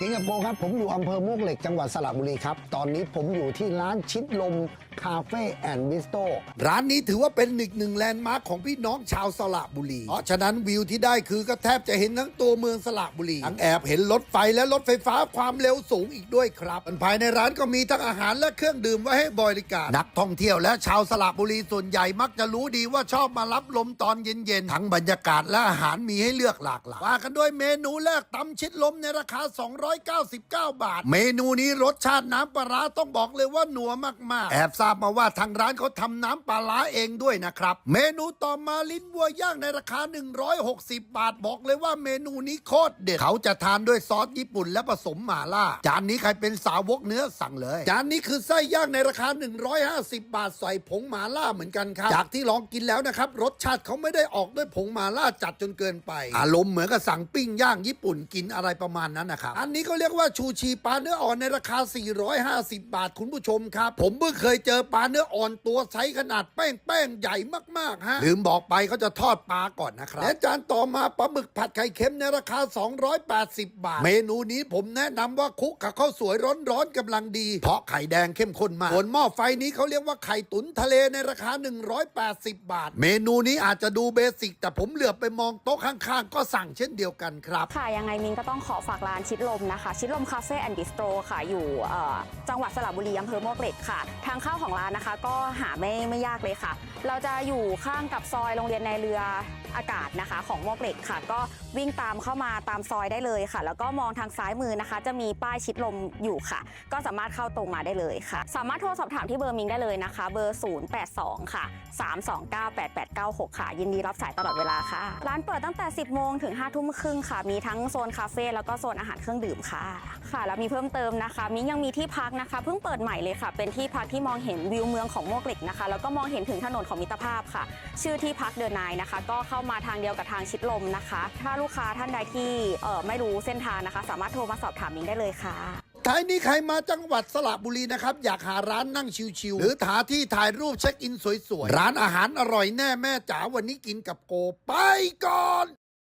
เก่งกับโกครับ ผมอยู่อำเภอมวกเหล็กจังหวัดสระบุรีครับ ตอนนี้ผมอยู่ที่ร้านชิดลมคาเฟ่แอนด์บิสโตร้านนี้ถือว่าเป็นหนึ่งหนึ่งแลนด์มาร์คของพี่น้องชาวสระบุรี เพราะฉะนั้นวิวที่ได้คือก็แทบจะเห็นทั้งตัวเมืองสระบุรีทั้งแอบเห็นรถไฟและรถไฟฟ้าความเร็วสูงอีกด้วยครับภายในร้านก็มีทั้งอาหารและเครื่องดื่มไว้ให้บริการ นักท่องเที่ยวและชาวสระบุรีส่วนใหญ่มักจะรู้ดีว่าชอบมารับลมตอนเย็นๆทั้งบรรยากาศและอาหารมีให้เลือกหลากหลายว่ากันด้วยเมนูแรกตำชิดลมในราคา 200 299 บาท เมนูนี้รสชาติน้ำปลาร้าต้องบอกเลยว่าหนัวมากๆ แอบทราบมาว่าทางร้านเขาทำน้ำปลาร้าเองด้วยนะครับ เมนูต่อมาลิ้นวัวย่างในราคา 160 บาท บอกเลยว่าเมนูนี้โคตรเด็ด เขาจะทานด้วยซอสญี่ปุ่นและผสมหม่าล่า จานนี้ใครเป็นสาวกเนื้อสั่งเลย จานนี้คือไส้ย่างในราคา 150 บาทใส่ผงหม่าล่าเหมือนกันครับจากที่ลองกินแล้วนะครับรสชาติเขาไม่ได้ออกด้วยผงหม่าล่าจัดจนเกินไป อารมณ์เหมือนกับสั่งปิ้งย่างญี่ปุ่นกินอะไรประมาณนั้นนะครับอันนี้ก็เรียกว่าชูชีปลาเนื้ออ่อนในราคา 450 บาทคุณผู้ชมครับ ผมเพิ่งเคยเจอปลาเนื้ออ่อนตัวไซส์ขนาดแป้งแป้งๆใหญ่มากๆฮะลืมบอกไปเขาจะทอดปลาก่อนนะครับและจานต่อมาปลาหมึกผัดไข่เค็มในราคา 280 บาท เมนูนี้ผมแนะนำว่าคลุกกับข้าวสวยร้อนๆกำลังดี เพราะไข่แดงเข้มข้นมากส่วนหม้อไฟนี้เขาเรียกว่าไข่ตุ๋นทะเลในราคา 180 บาท เมนูนี้อาจจะดูเบสิก แต่ผมเหลือบไปมองโต๊ะข้างๆ ก็สั่งเช่นเดียวกันครับค่ะยังไงมินก็ต้องขอฝากร้านชิดลมนะคะชิดลมคาเฟ่แอนด์บิสโตรค่ะอยู่จังหวัดสระบุรีอำเภอมวกเหล็กค่ะ ทางเข้าของร้านนะคะก็หาไม่ไม่ยากเลยค่ะ เราจะอยู่ข้างกับซอยโรงเรียนในเรืออากาศนะคะ ของมวกเหล็กค่ะ ก็วิ่งตามเข้ามาตามซอยได้เลยค่ะ แล้วก็มองทางซ้ายมือนะคะ จะมีป้ายชิดลมอยู่ค่ะ ก็สามารถเข้าตรงมาได้เลยค่ะ สามารถโทรสอบถามที่เบอร์มินได้เลยนะคะ เบอร์ 082 ค่ะ 3298896 ค่ะ ยินดีรับสายตลอดเวลาค่ะ ร้านเปิดตั้งแต่ 10โมงถึง5ทุ่มครึ่งค่ะ มีทั้งโซนคาเฟ่แล้วก็โซนอาหารเครื่องดื่มค่ะ ค่ะแล้วมีเพิ่มเติมนะคะ มินยังมีที่พักนะคะ เพิ่งเปิดใหม่เลยค่ะ เป็นที่พักที่มองเห็นวิวเมืองของมวกเหล็กนะคะ แล้วก็มองเห็นถึงถนนของมิตรภาพค่ะ ชื่อที่พักเดอะนายนะคะ ก็เข้ามาทางเดียวกับทางชิดลมนะคะ ถ้าลูกค้าท่านใดที่เอ่อไม่รู้เส้นทางนะคะ สามารถโทรมาสอบถามมินได้เลยค่ะท้ายนี้ใครมาจังหวัดสระบุรีนะครับ อยากหาร้านนั่งชิวๆหรือหาที่ถ่ายรูปเช็คอินสวยๆ ร้านอาหารอร่อยแน่แม่จ๋าวันนี้กินกับโกไปก่อน